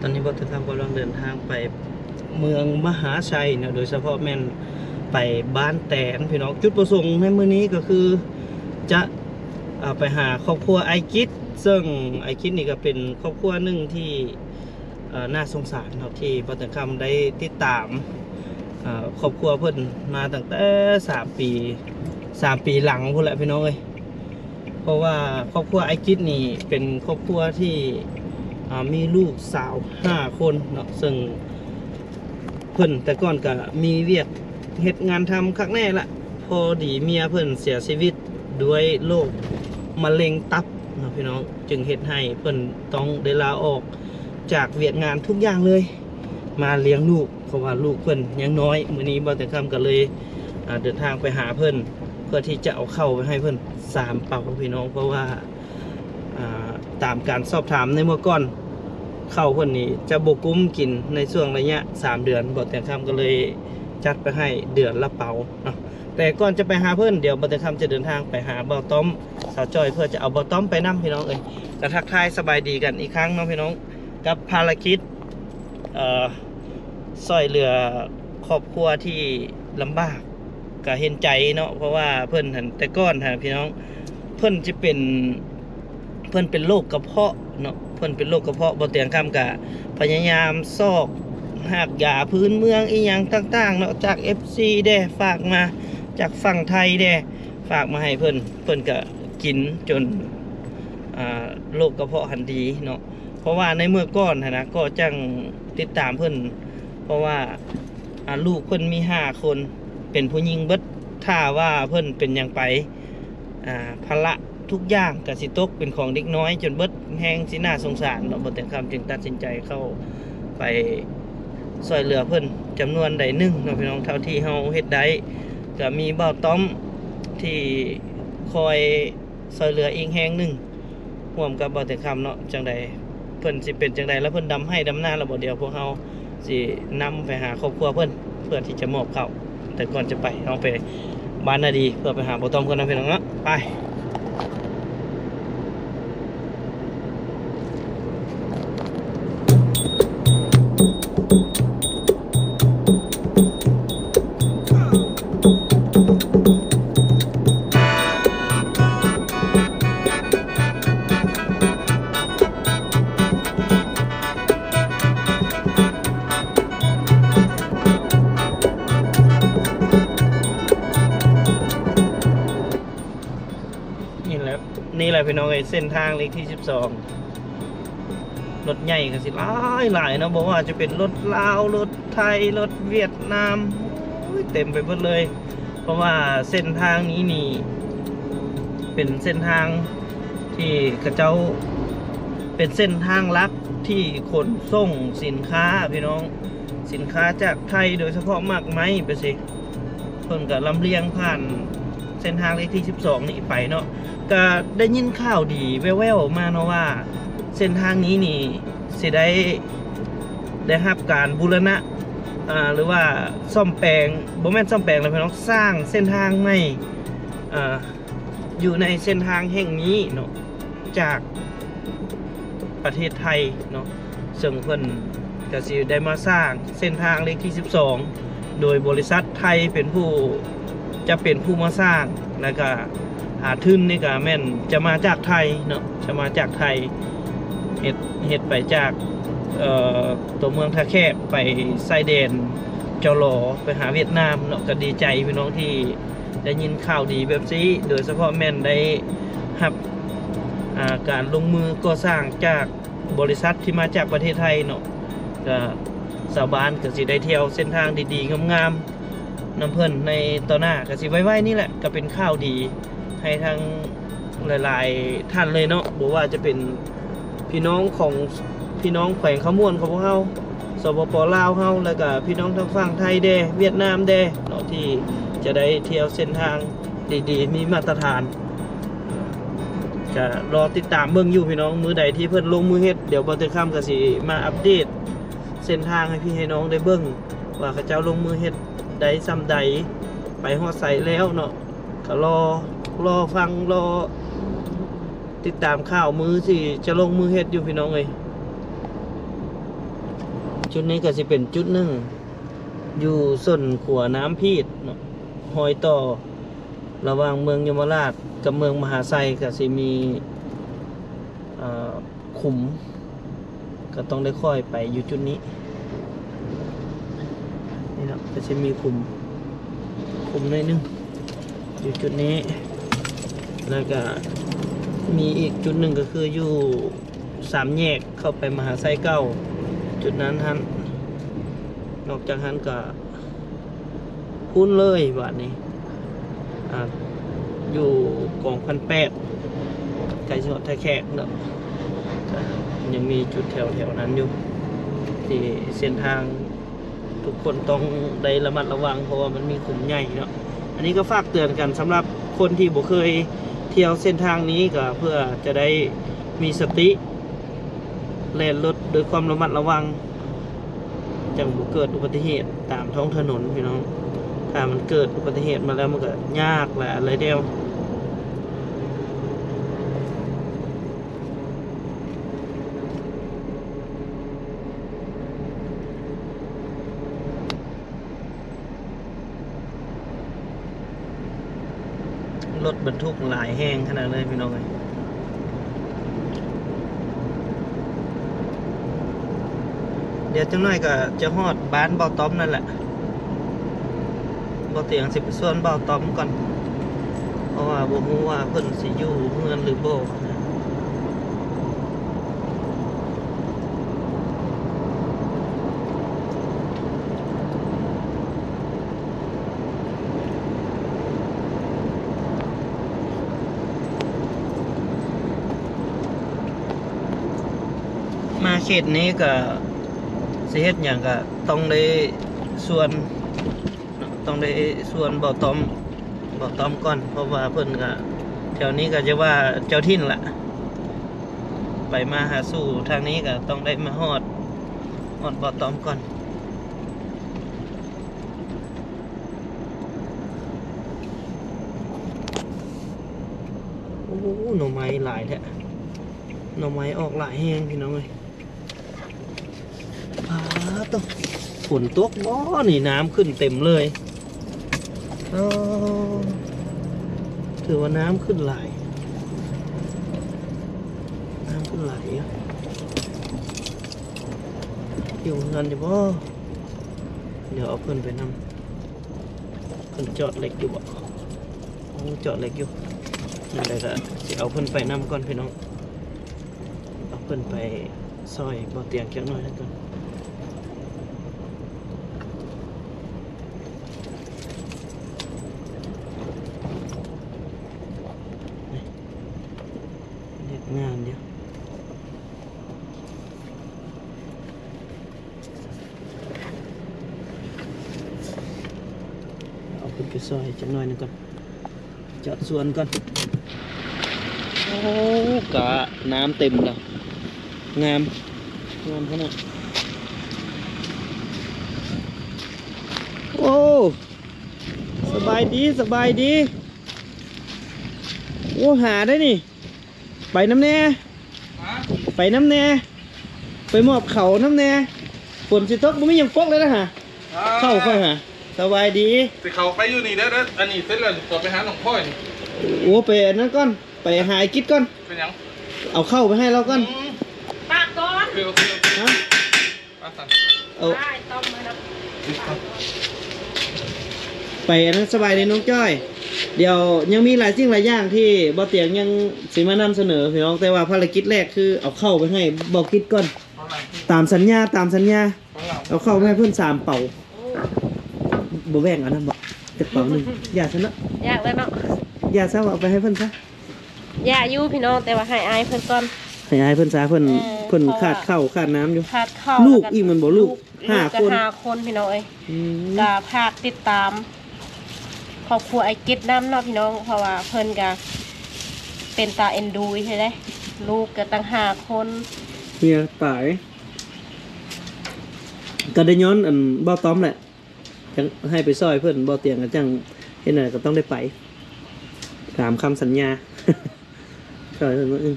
ตอนนี้บอสทำกำลังเดินทางไปเมืองมหาชัยเนาะโดยเฉพาะแม่นไปบ้านแตนพี่น้องจุดประสงค์ในมื้อนี้ก็คือจะอไปหาครอบครัวไอคิด ซึ่งไอคิดนี่ก็เป็นครอบครัวหนึ่งที่น่าสงสารเนาะที่บอสทำได้ติดตามครอบครัวเพิ่นมาตั้งแต่สามปีสามปีหลังพุ่นแหละพี่น้องเอ้ยเพราะว่าครอบครัวไอคิดนี่เป็นครอบครัวที่ มีลูกสาวห้าคนเนาะซึ่งเพิ่นแต่ก่อนก็มีเวียกเฮ็ดงานทำคักแน่ละพอดีเมียเพิ่นเสียชีวิตด้วยโรคมะเร็งตับเนาะพี่น้องจึงเฮ็ดให้เพิ่นต้องได้ลาออกจากเวียกงานทุกอย่างเลย มาเลี้ยงลูกเพราะว่าลูกเพิ่นยังน้อยมื้อนี้บ่แต่ค่ำก็เลยเดินทางไปหาเพิ่นเพื่อที่จะเอาเข้าไปให้เพิ่นสามเป่าพี่น้องเพราะว่า ตามการสอบถามในเมื่อก่อนเข้าคนนี้จะบกุ้มกินในช่วงระยะ 3 เดือนบทแต่คำก็เลยจัดไปให้เดือนละเปาเนาะแต่ก่อนจะไปหาเพื่อนเดี๋ยวบทแต่คำจะเดินทางไปหาบาต้อมสาวจอยเพื่อจะเอาบาต้อมไปนั่พี่น้องเอ้ยจะทักทายสบายดีกันอีกครั้งเนาะพี่น้องกับภารกิจเอ่อซอยเหลือครอบครัวที่ลำบากก็เห็นใจเนาะเพราะว่าเพื่อนแต่ก้อนหันพี่น้องเพื่อนจะเป็น เพิ่อนเป็นโรคกระเพาะเนาะเพิ่อนเป็นโรคกระเพาะบ่เตียงคำกะพยายามซอกหากยาพื้นเมืองอีหยังต่างๆเนาะจาก FC เด้ฝากมาจากฝั่งไทยเด้ฝากมาให้เพิ่อนเพิ่อนก็กินจนอ่าโรคกระเพาะหันดีเนาะเพราะว่าในเมื่อก่อนนะก็จังติดตามเพิ่อนเพราะว่าลูกเพิ่อนมีห้าคนเป็นผู้หญิงเบิดถ้าว่าเพิ่อนเป็นยังไปอ่าภาระ ทุกอย่างกสิตกเป็นของเด็กน้อย จนเบิดแห้งสิน่าสงสารเนาบ่แต่คำจึงตัดสินใจเข้าไปซอยเหลือเพิ่นจำนวนใดหนึ่งเนาะพี่น้องเท่าที่เฮาเฮ็ดได้ก็มีเบ้าต้อมที่คอยซอยเหลืออีกแห้งหนึ่งร่วมกับบ่แต่คำเนาะจังใดเพิ่นสิเป็นจังใดแล้วเพิ่นดำให้ดำหน้าแล้วบ่เดียวพวกเฮาสินำไปหาครอบครัวเพิ่นเพื่อที่จะมอบเขาแต่ก่อนจะไปเฮาไปบ้านนาดีเพื่อไปหาบ่ต้อมเพิ่นนะพี่น้องเนาะไป นี่แหละนี่แหละพี่น้องไอ้เส้นทางเลขที่12รถใหญ่ก็สิหลายหลายนะบอกว่าจะเป็นรถลาวรถไทยรถเวียดนามโอ้ยเต็มไปหมดเลย เพราะว่าเส้นทางนี้นี่ เป็นเส้นทางที่กระเจ้าเป็นเส้นทางลักที่ขนส่งสินค้าพี่น้องสินค้าจากไทยโดยเฉพาะมากไหมไปสิเพิ่นกับลำเลียงผ่านเส้นทางเลขที่ 12 นี่ไปเนาะ ก็ได้ยินข่าวดีแว่วๆมาเนาะว่า เส้นทางนี้นี่สิได้ได้รับการบูรณะอ่าหรือว่าซ่อมแปลงบ่แม่นซ่อมแปลงเลยพี่น้องสร้างเส้นทางใหม่อ่าอยู่ในเส้นทางแห่งนี้เนาะจากประเทศไทยเนาะซึ่งเพิ่นก็สิได้มาสร้างเส้นทางเลขที่ 12 โดยบริษัทไทยเป็นผู้จะเป็นผู้มาสร้างแล้วก็ หาทุนนี่ก็แม่นจะมาจากไทยเนาะจะมาจากไทยเฮ็ดเฮ็ดไปจากตัวเมืองท่าแคบไปไซเดนเจ้าหลอไปหาเวียดนามเนาะก็ดีใจพี่น้องที่ได้ยินข่าวดีแบบนี้โดยเฉพาะแม่นได้รับาการลงมือก่อสร้างจากบริษัทที่มาจากประเทศไทยเนาะก็สาวบ้านก็สิได้เที่ยวเส้นทางดีๆงามๆน้ำเพลินในต่อหน้าก็สิไว้ๆนี่แหละก็เป็นข้าวดี ให้ทั้งหลาย ๆ ท่านเลยเนาะบอกว่าจะเป็นพี่น้องของพี่น้องแขวงขมวนของพวกเฮาสปปลาวเฮาแล้วก็พี่น้องทางฝั่งไทยเด้เวียดนามเด้เนาะที่จะได้เที่ยวเส้นทางดี ๆ มีมาตรฐานก็รอติดตามเบิ่งอยู่พี่น้องมือใดที่เพิ่นลงมือเฮ็ดเดี๋ยวบ่เตือนค่ำก็สิมาอัปเดต เส้นทางให้พี่ให้น้องได้เบิ่งว่าเขาเจ้าลงมือเฮ็ดได้ซ้ำใดไปฮอดใสแล้วเนาะก็รอ รอฟังรอ ติดตามข่าวมือสิจะลงมือเฮ็ดอยู่พี่น้องเอ้ยจุดนี้ก็จะเป็นจุดหนึ่ง อยู่ส่วนขัวน้ำพีดหอยต่อ ระหว่างเมืองยมราชกับเมืองมหาไซก็สิมีขุม ก็ต้องได้ค่อยไปอยู่จุดนี้ นี่นะก็จะมีขุม ขุมในอยหนึงอยู่จุดนี้ แล้วก็มีอีกจุดหนึ่งก็คืออยู่สามแยกเข้าไปมหาไซเก้า จุดนั้นท่านนอกจากท่านก็คุ้นเลยบาทนี้ออยู่กองพันแปดไกลจังหวัดทแขกเนาะยังมีจุดแถวแถวๆนั้นอยู่ที่เส้นทางทุกคนต้องได้ระมัดระวังเพราะว่ามันมีขุมใหญ่เนาะอันนี้ก็ฝากเตือนกันสำหรับคนที่บ่เคย เที่ยวเส้นทางนี้ก็เพื่อจะได้มีสติแล่นรถโดยความระมัดระวัง จังบุเกิดอุบัติเหตุตามท้องถนนพี่น้อง ถ้ามันเกิดอุบัติเหตุมาแล้วมันก็ยากแหละอะไรเดียว รถบรรทุกหลายแห้งขนาดเลยพี่น้องเอ้ยเดี๋ยวจังหน่อยก็จะฮอดบ้านเบาต้อมนั่นแหละบ่เตียงสิบส่วนเบาต้อมก่อน เพราะว่าบ่ฮู้ว่าเพิ่นสิอยู่เมือนหรือบ่นะ เขตนี้ก็สิเฮ็ดหยังก็ต้องได้ส่วนต้องได้ส่วนบ่อตอมบ่อตอมก่อน เพราะว่าเพิ่นก็แถวนี้ก็จะว่าเจ้าถิ่นละไปมาหาสู่ทางนี้ก็ต้องได้มาฮอดฮอดบ่อตอมก่อนโอ้โหหน่อไม้หลายแท้หน่อไม้ออกหลายแห้งพี่น้องเอ้ย ต้องฝนตกบ่นี่น้ำขึ้นเต็มเลยเออถือว่าน้ำขึ้นไหลน้ำขึ้นไหลายอะอยู่เงินอยู่บ่เดี๋ยวเอาเพิ่อนไปนำเพิ่อนจอดเหล็กอยู่บ่จอดเหล็กอยู่นั่นแหละก็สิเอาเพิ่อนไปนำก่อนพี่น้อง เอาเพิ่อนไปซอยบ่เตียงจักหน่อยแล้วกัน เด็กงานเดียวเอาขึ้นไป ซอยจักหน่อยหนึงก่อนจอดสวนก่อน โอ้กะน้ำเต็มแล้ว งาม งามขนาดโอ้ สบายดีสบายดี โอ้ หาได้นี่ ไปน้ำแน่ ไปน้ำแน่ ไปมอบเขาน้ำแน่ฝนสิตกบ่มีหยังปกเลยนะฮะ เข้าค่อยฮะ สบายดีสิเขาไปอยู่นี่เด้อเด้ออันนี้เสร็จแล้วต่อไปหาหลวงพ่อนี่โอ้ไปอันนั้นก่อนไปหาไอ้กิ๊ดก่อน เป็นหยังเอาเข้าไปให้เราก่อนอืมปากก่อนโอเคโอเคโอเคฮะป้าสั่นเอาได้ต้มมาแล้วไปอันนั้นสบายเลยน้องจ้อย เดี๋ยวยังมีหลายสิ่งหลายอย่างที่บ่เตียงยังสิมานำเสนอพี่น้องแต่ว่าภารกิจแรกคือเอาเข้าไปให้บอกกิ๊ดก่อนข้างหลังตามสัญญาตามสัญญาข้างหลังเอาเข้าไปให้เพื่อนสามเป่า บ่แบ่งเอันนั้นบ่จะเป่าหนึ่งอย่าซะเนาะยากแล้วเนาะอย่าซะว่าเอาไปให้เพื่อนซะยากอยู่พี่น้องแต่ว่าให้อายเพิ่นก่อน ให้อายเพื่อนซะเพื่อนเออเพื่อนเพราะว่าขาดข้าวขาดน้ำอยู่ ขาดเข้าลูกแวอีกมันบ่ลูกห้าลูกคนก็ห้าคนพี่น้องเอ้ย อืมก็ภาคติดตามครอบครัวไอ้กิดน้ำเนาะพี่น้อง เพราะว่าเพิ่นก็เป็นตาเอ็นดูใช่ไหมลูกก็ตั้งห้าคนเมียตายก็ได้ย้อนอันบ่ต้อมแหละ จังให้ไปซอยเพื่อนบ่เตียงกันจังเฮ็ดหน่อยก็ต้องได้ไปตามคำสัญญาซอยเพิ่นว่าอึ้ง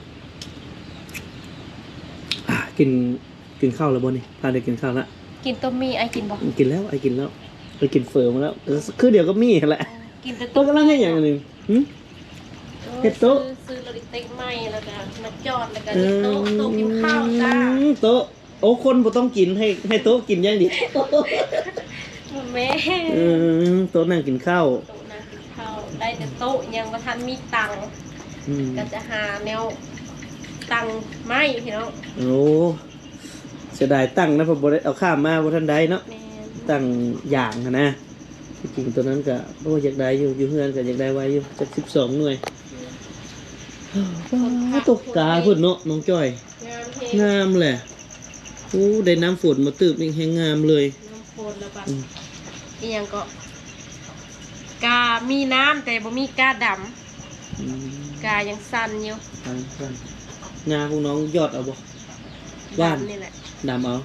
อะกินกินข้าวแล้วบ่นี่พาได้กินข้าวละกินต้มมีไอ้กินบ่กินแล้วไอ้กินแล้วไปกินเฟอร์มาแล้วเออคือเดี๋ยวก็มีแหละกินแต่โต๊ะกำลังให้อย่างหนึ่งหึเฮ็ดโต๊ะซื้อซื้อโลลิเต็กใหม่แล้วก็มาจอดแล้วก็เอนี่อโต๊ะโต๊ะกินข้าวจ้าโต๊ะโอ้คนบ่ต้องกินให้ให้โต๊ะกินอย่างเดียว แม่เออโต๊ะนั่งกินข้าวโต๊ะนั่งกินข้าวได้แต่โต๊ะยังบ่ทันมีตังค์อืมก็จะหาแนวตังค์ไม่พี่น้องโอ้เสียดายตั้งนะเพอบ่ได้เอาข้ามมาบ่ทันได้เนาะแม่นตั้งอย่างอะนะที่จริงตัวนั้นก็โอ้อยากได้อยู่อยู่เฮือนก็อยากได้ไว้อยู่จัก12หน่วยว้าวตกกาพุ่นเนาะน้องจ้อย งามเพลงงามแหละโอ้ได้น้ำฝนมาตืบอีกแหงงามเลย น้ำโพนแล้วก็อืม อีหยังก็กามีน้ำแต่บ่มีกาดอืมำกายังสั่นอยู่ไปไปงาของน้องยอดเอาบ่ ว่าน ดำนี่แหละดำเอา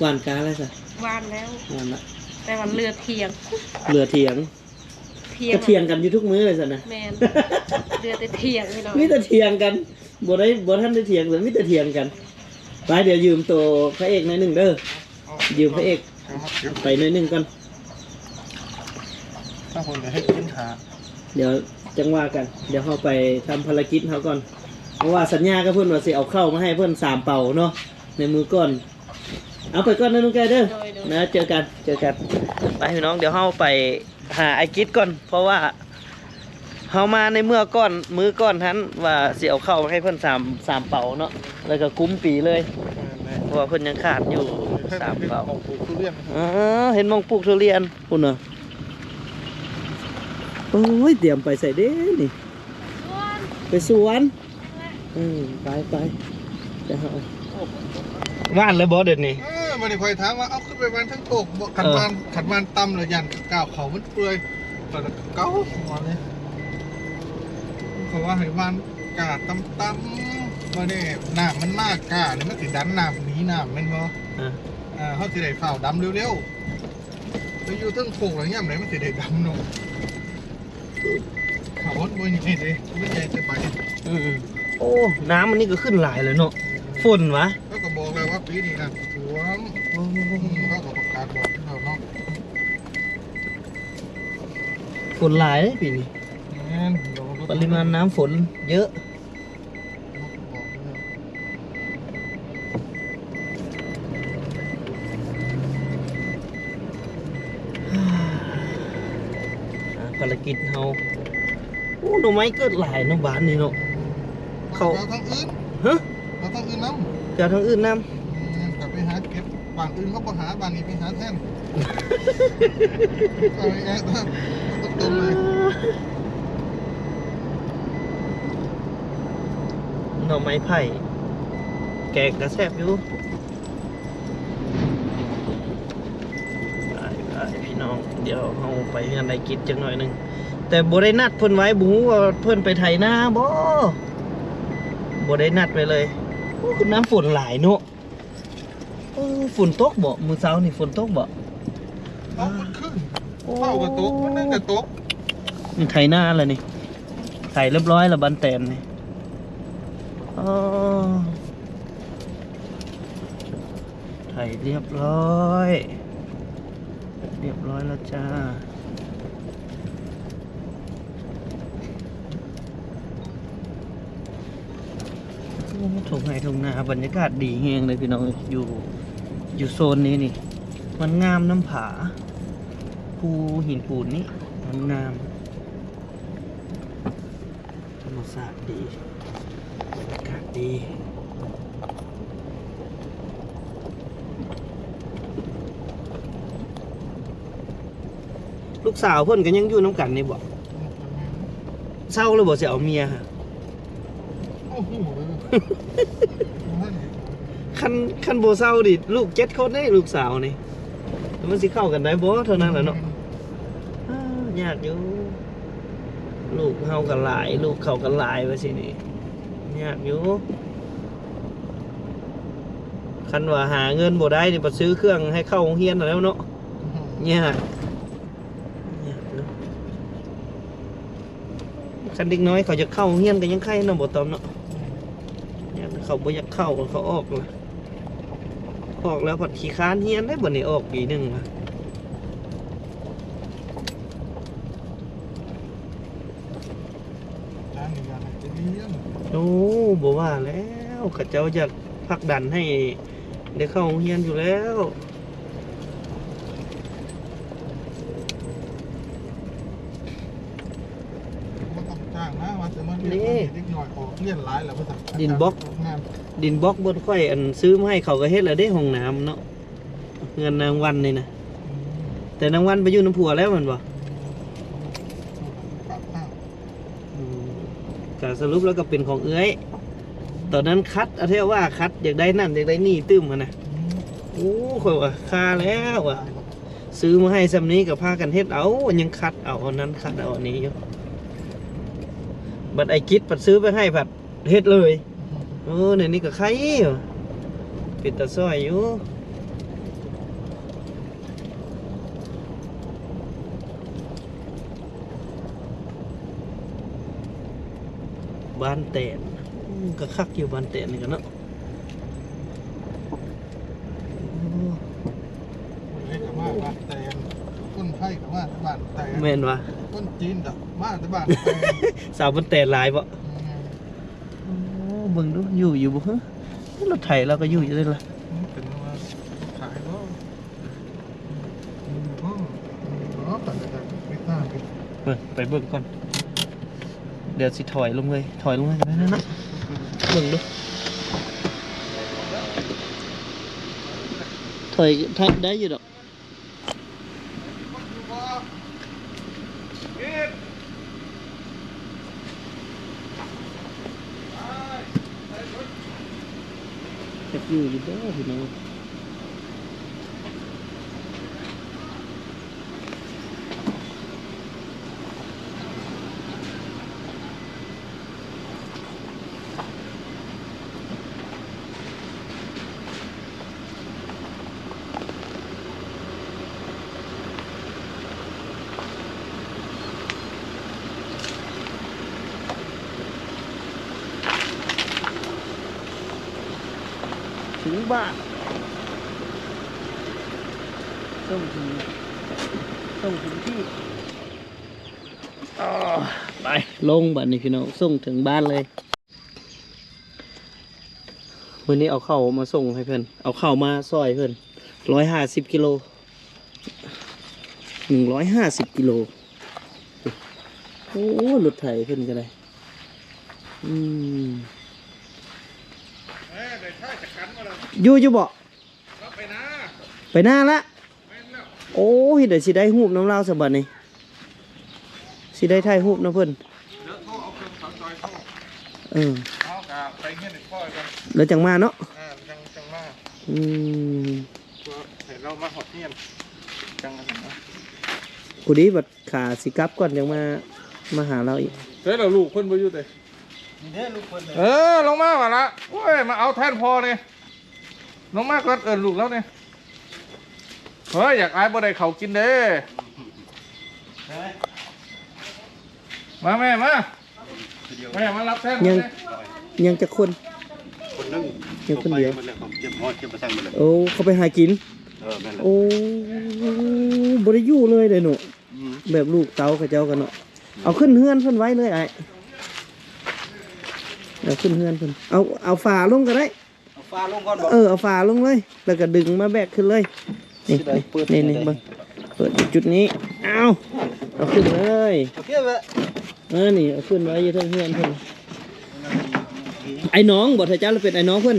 หวานกาอะไรซะวานแล้ว หวานละแต่ว่าเรือเทียงเหลือเถียงเทียงก็เถียงกันอยู่ทุกมื้อเลยซะนะ แมนเรือแต่เทียงพี่น้องมีแต่เถียงกันบ่ได้บ่ทันได้เถียงเลยมีแต่เถียงกัน ไปเดี๋ยวยืมตัวพระเอกหน่อยหนึงเด้อ ยืมพระเอกครับไปหน่อยหนึงก่อน ถ้าคนจะให้กินขาเดี๋ยวจังว่ากัน เดี๋ยวเฮาไปทำภารกิจเฮาก่อน เพราะว่าสัญญากับเพิ่นว่าสิเอาเข้ามาให้เพิ่นสามเป่าเนาะในมือก่อน เอาไปก่อนนะน้องแกเด้อโดยโดยนะเจอกันเจอกันไปพี่น้องเดี๋ยวเฮาไปหาไอ้กิดก่อน เพราะว่าเฮามาในเมื่อก่อนมือก่อนทันว่าสิเอาเข้าให้เพิ่นสามสามเป่าเนาะแล้วก็คุ้มปีเลย เพราะว่าเพิ่นยังขาดอยู่สามเป่าของปลูกทุเรียนอ๋อเห็นมองปลูกทุเรียนพุ่นเนาะ โอ้ยเตรียมไปใส่เด้นี่ ไปสวนอืมไปไปจะเอาว่านเลยบอเด็ดนี่เออมันนี่คอยถามว่าเอาขึ้นไปวันทั้งโตกบ่ขัดเออมันขัดมันตำเลยยันก้าวเขามันเปื่อยตอนนั้นเก้าหัวเลยเขาว่าให้วันกาตำตำมาเนี่ยน้ำมันมากกาเลยมันติดดันน้ำหนีน้ำแมันบ่อะอ่าเขาสิได้ฝ่าวดำเร็วๆไปอยู่เทั้งโขกอะไรเงี้ยไหนมันสิได้ดำเนาะเขาวนบนนี่เด้ไม่ใหญ่จะไปอืมโอ้ น้ำมันนี่ก็ขึ้นหลายเลยเนาะฝนวะเขาก็บอกเลยว่าปีนี้นะท่วมโอ้อืมเขาก็ประกาศบอกที่เราเนาะฝนหลายเลยปีนี้แม่นเดี๋ยวรถปริมาณน้ำฝนเยอะ บอกเลย อ่าภาร กิจเฮาโอ้หน่อไม้เกิดหลายเนาะบ้านนี่เนาะเขาเราทั้งอื่นฮะเราทั้งอื่นน้เกิดทางอื่นน้ำอืมกลับไปหาเก็บบ้านอื่นเขาก็หาบ้านนี้ไปหาแทนเอาไอ้แอ๊ะตรงๆเลยำหน่อไม้ไผ่แกงกระแซบอยู่ไปไปพี่น้อง เดี๋ยวเฮาไปงานไดกิจจังหน่อยหนึงแต่บ่ได้นัดเพิ่นไว้บ่ฮู้ว่าเพิ่นไปไถนาบ่บ่ได้นัดไปเลยโอ้คือน้ำฝนหลายเนาะเออฝนตกบ่มื้อเช้านี่ฝนตกบ่เอามันขึ้นเฝ้ากระตกมันนึ่งกระตกมันไถนาแล้วนี่ไถเรียบร้อยแล้วบันแตนนี่อ๋อไถเรียบร้อย เรียบร้อยแล้วจ้าโอ้ถงไห้ถงนาบรรยากาศดีแฮงเลยพี่น้องอยู่อยู่โซนนี้นี่ มันงามน้ำผาภูหินปูนนี่มันงามธรรมศาตร์ดีบรรยากาศดี ลูกสาวเพิ่นก็ยังอยู่น้ำกันนี่บ่เศร้าแล้วบ่สิเอาเมียฮะโอ้โหคันคันโบเศร้าดิลูกเจ็ดคนได้ลูกสาวนี่แล้วมันสิเข้ากันได้บ่เท่านั้นแหละเนาะยากอยู่ลูกเฮากันหลาย ลูกเขากันหลายว่าสินี่ยากอยู่คันว่าหาเงินบ่ได้นี่บ่ซื้อเครื่องให้เข้าโรงเรียนน่ะแล้วเนาะยากยากเนาะ คันเด็กน้อยเขาจะเข้าเรียนก็ยังไข่เนาะบ่ตอมเนาะอยากเขาบ่อยากเข้าเขาออกเลยออกแล้วผัดขี้ค้านเฮี้ยนได้บ่นี่ออกปีหนึ่งละร้านนี้กันจะโอ้บ่ว่าแล้วเขาเจ้าจะผลักดันให้ได้เข้าเรียนอยู่แล้ว มันต้องจ้างนะว่าจะมาเรียนเด็กหน่อยออกเรียนหลายแล้วภาษาดินบล็อก งานดินบล็อกบนค่อยอันซื้อมาให้เขาก็เฮ็ดแล้วได้ห้องน้ำเนาะเงินนางวันนี่นะแต่นางวันไปอยู่น้ำผัวแล้วแมันบ่ปากข้าวอืมก็สรุปแล้วก็เป็นของเอื้อยตอนนั้นคัดเอาเท่าว่าคัดอยากได้นั่นอยากได้นี่ตื้มมานะโอ้ข่อยว่าคาแล้วอะ ซื้อมาให้ซำนี้กับพากันเฮ็ดเอายังคัดเอาอันนั้นคัดเอาอันนี้อยู่ บัดไอ้กิดปัดซื้อไปให้ผัดเฮ็ดเลยเออในนี้ก็ใครอยู่ปิดตาซอยอยู่บ้านแตนอืมก็คักอยู่บ้านแตนนี่กันเนาะโอ้เรียกว่าบ้านแตนต้นไผ่กับว่าบ้านแตนแม่นวะ ต้นจีนกับมาแต่บ้านแตนสาวบ้านแตนหลายปะอืมโอ้เบิ่งดูอยู่อยู่บ่ฮะรถไถเราก็อยู่อยู่เลยล่ะเป็นว่าขายก็อืมอ๋ออ๋อแต่แต่ไม่ทราบเป็นเบิ่งไปเบิ่งก่อน เดี๋ยวสิถอยลงเลยถอยลงเลยก็ได้นะนะเบิ่งดูถอยทัดได้อยู่ดอก จะอยู่อยู่เด้อพี่น้องถึง บ้านส่งถึงส่งถึงที่อ๋อไปลงบัดนี้พี่น้องส่งถึงบ้านเลยวันนี้เอาเข้าวมาส่งให้เพื่อนเอาเข้าวมาซอยเพื่อนร้อยห้าสิบกิโลหนึ่งร้อยห้าสิบกิโลโอ้รถไถเพื่อนก็ได้อืม เอ้ยเดี๋ยวใช่จะขันมาเลย อยู่อยู่บ่รับไปนะไปหน้าละไม่แล้วโอ้ยเดี๋ยวสิได้หูบน้ำเล่าวสบัดนี่สิได้ถ่ายหูบนะเพิ่นเดี๋ยวโทรเอาเครื่องสาวจอยเข้าเออเอากาไปเงี้ยหนึ่งพ่อกันแล้วจังมาเนาะอ่าจังจังมาอืมตัวเห็นเรามาหอดเงียบจังกันนะกูดีบัดขาสิกลับก่อนจังมามาหาเราอีกเฮ้ยเราลูกคนบ่อยู่เตนี่เด้อลูกเพิ่นเออลงมาว่ะละโอ้ยมาเอาแทนพอเนี่ย ลงมาก่อนเอินลูกแล้วเนี่ยเฮ้ยอยากอายบ่ได้เขากินเด้มาแม่มาแม่มารับแทนยังมาเนี่ยยังจะคนคนนึงยังคนเดียวมันเลยผมเจ็บหอดเจ็บประสังมันเลยโอ้เขาไปหากินเออแม่นเลยโอ้บริยูเลยเด้อหนูอืมแบบลูกเต๋าเขาเจ้ากันเนาะเอาขึ้นเฮือนเพิ่นไว้เลยไอ้เอาขึ้นเฮือนเพิ่นเอาเอาฝาลงก็ได้เอา ฟ้าลงก่อนบอกเออเอาฝาลงเลย แล้วก็ดึงมาแบกขึ้นเลย นี่สิได้เปิดนี่นี่ได้เบิ่งเปิดจุดนี้ เอาเอาขึ้นเลย โอเคเว้ยเออนี่เอาขึ้นไว้อยู่เทั้งเพื่อนเพิ่นไอ้น้องบอกเธอจ้าเราเป็นไอ้น้องเพิ่น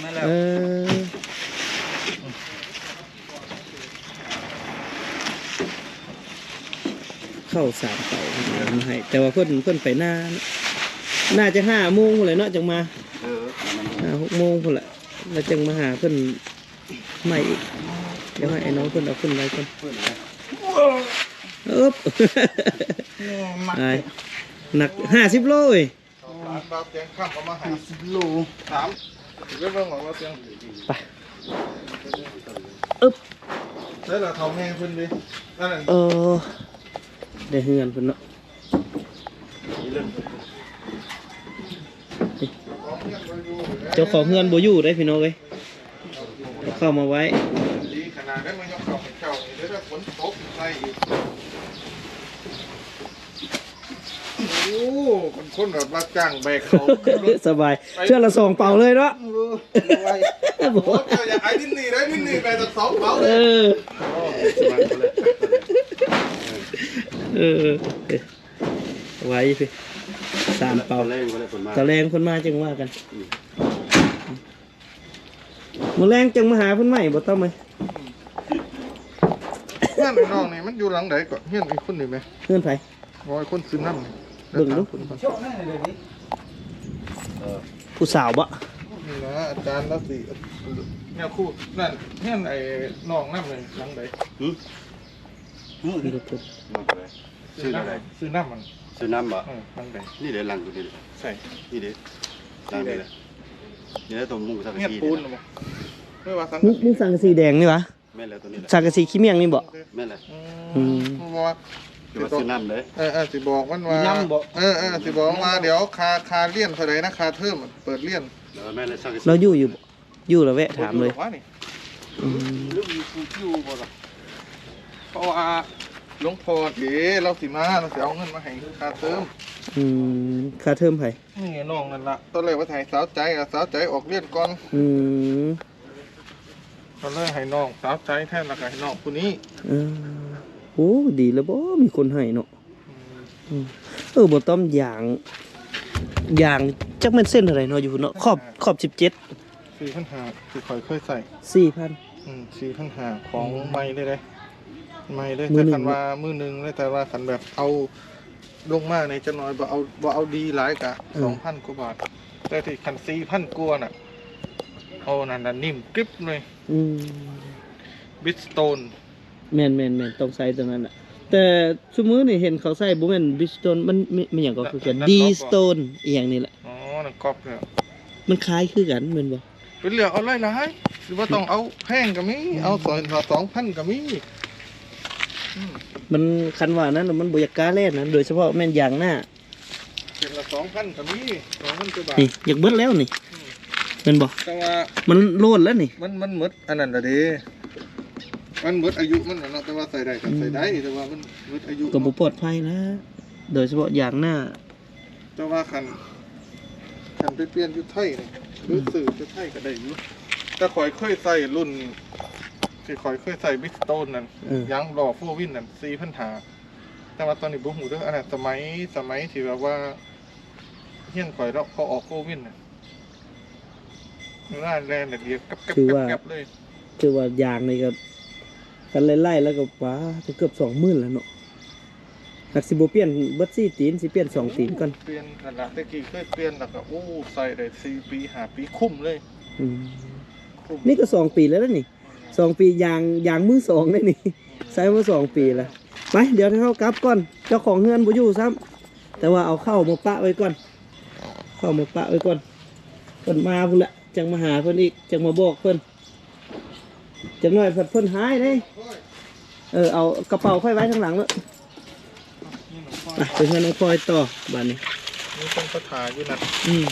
แม่นแล้วเออเข้าสามเต่ามาให้แต่ว่าเพิ่นเพิ่นไปหน้าน่าจะห้าโมงพุ่นแหละเนาะจังมาเออห้าห กโมงพุ่นแหละแล้วจังมาหาเพิ่นใหม่อีกเดี๋ยวให้ไอ้น้องเพิ่นเอาขึ้นไว้ก่อนเพื่อนเลยอึ๊บไอ้หนักห้าสิบโลเว้ยร้านบาเตียงข้ามเขามาหาสิบโลถามเรื่องเรื่องของเราเตียงไปอึ๊บใช่เหรอเท่าแม่เพิ่นดินั่นแหละเออได้เฮือนเพิ่นเนาะ ของเงียบไว้ดูอยู่แล้ว เจ้าของเฮือนบ่อยู่ได้พี่น้องเอ้ยเอาเข้ามาไว้ดีขนาดนั้นมันยังเข้าไปเจ้านี่เดี๋ยวถ้าฝนตกใส่อีกโอ้คนคนแบบรับจ้างแบกเขาขึ้นรถสบาย เชื่อละสองเป่าเลยเนาะโอ้โหเจ้าอยากไอ้ดินนี่ได้ดินนี่ไปตัดสองเผาเลเอยอสบายเลยเออไว้พี่สามเป่าเล่นก็เลยผลมาตะแรงคนมาจังว่ากันมื อแรงจังมาหาเพิ่นใหม่บ่ต้องไหมเพื่อนไอ้น้องนี่มันอยู่หลังไหนก่อนเฮียนไอ้คนนี่ไหมเพื่อนไผรอยคนซื้อน้ำนี่เบิ่งดูคนก่อนผู้สาวบ่นี่นะอาจารย์แล้วสิเนี่ยครู่นั่นเฮียนไอ้น้องน้ำเลยหลังไหนหืมหืมมีรถตุ๊กมาเลยซื้ออะไรซื้อน้ำมันซื้อน้ำบ่เออหลังไหนนี่เดี๋ยวหลังกูนี่ใส่นี่เดี๋ยวหลังนี่เลย นี่แล้วตัวมุ้งสังกะเงียบสีปูนหรือเปล่าไม่ว่าสังมึงมึงสั่งสีแดงนี่วะแม่นแล้วตัวนี้แหละสั่งสีขี้เมียงนี่บ่ แม่นแล้วอืมอืมเพราะว่าเดี๋ยวว่าซื้อน้ำเลยเออเออสิบอกมันว่าน้ำบ่ เออเออสิบอกว่าเดี๋ยวคาคาเลี่ยนเท่าไหร่นะคาเทอมอะเปิดเลี่ยนแล้วแม่เลยสังกะสีเราอยู่อยู่บ่อยู่แล้วแวะถามเลยบอกว่านี่อืมเรื่องอยู่อยู่บ่ล่ะเพราะว่า หลวงพ่อเดี๋ยวเราสิมาเราสิเอาเงินมาให้คาเทอมอืมค่าเทอมไผนี่น้องนั่นละตอนแรกว่าถ่ายสาวใจอะสาวใจออกเลี่ยนก่อนอืมตอนแรกให้น้องสาวใจแทนแล้วก็ให้น้องผู้นี้เออโอ้ดีแล้วบ่มีคนให้เนาะอืมเออบ่ต้อมอย่างอย่างจักแม่นเส้นอะไรเนาะอยู่พุ่นเนาะขอบขอบ17สี่พันหาคือคอยเคยใส่4,000อืมสี่พันหาของไม้เลยเลย ไม้เลยมืแต่อหนึ่งคันว่ามือหนึ่งเลยแต่ว่าคันแบบเอาลงมาในจะน้อยบ่เอาบ่เอาดีหลายกะสองพันกว่าบาท แต่ที่คันสี่พันกว่าน่ะเอานั่นน่ะนิ่มกริบเลยอืมบิสโตนแม่นแม่นแม่นต้องใส่ตรงนั้นน่ะแต่ชุมื้อนี่เห็นเขาใส่บ่แม่นบิสโตนมันมันมันหยังก็คือกันดีสโตนอีหยังนี่แหละอ๋อนั่นก๊อปเนี่ยมันคล้ายคือกันแม่นบ่เป็นเหลือเอาไรหลายหรือว่าต้องเอาแพงก็มีเอาสองสองพันก็มีอืม มันคันว่านั้นน่ะมันบ่อยากกล้าแล่นนะโดยเฉพาะแม่นอย่างหน้าเป็นละสองพันก็มีสองพันกว่าบาทนี่อยากเบิดแล้วนี่แม่นบ่แต่ว่ามันโลดแล้วนี่มันมันหมดอันนั้นละเด้มันหมดอายุมันน่ะเนาะแต่ว่าใส่ได้ก็ใส่ได้แต่ว่ามันหมดอายุก็บ่ปลอดภัยแล้วโดยเฉพาะอย่างหน้า แต่ว่าคันคันไปเปลี่ยนยุทไทยนี่หรือสื่อยุทไทยก็ได้อยู่แต่ข่อยเคยใส่รุ่น ที่ข่อยเคยใส่บิ๊กโตนนั่นเออยางรอฟูวินนั่นสี่พันหา แต่ว่าตอนนี้บุหูเด้ออันนั้นสมัยสมัยที่แบบว่าเฮียนข่อยแล้วเขาออกโควินน่ะน่าแรงเดียวกับกับคือกับว่า กับเลยคือว่าอย่างนี่ก็กันไล่ๆแล้วก็ว้าจะเกือบ20,000แล้วเนาะหักสิบ่เปลี่ยนเบิด4ตีนสิเปลี่ยนสองตีนก่อนเปลี่ยนขนาดตะกี้เคยเปลี่ยนแล้วก็โอ้ใส่ได้สี่ปีห้าปีคุ้มเลยอืมคุ้มนี่ก็สองปีแล้วนะนี่ สองปียางยางมือสองเลยนี่ใช้มาสองปีแล้วไปเดี๋ยวให้เขากลับก่อนเจ้าของเฮือนบ่อยู่ซ้ำแต่ว่าเอาเข้ามาปะไว้ก่อน เข้ามาปะไว้ก่อนเพิ่นมาพุ่นละจังมาหาเพิ่นอีกจังมาบอกเพิ่นจังหน่อยเพิ่นเพิ่นหายเลยเออเอากระเป๋าค่อยไว้ข้างหลังแล้วนี่หนูพ่อไปเฮือนน้องพลอยต่อบ้านนี้มีคนประถาอยู่นั่นอืม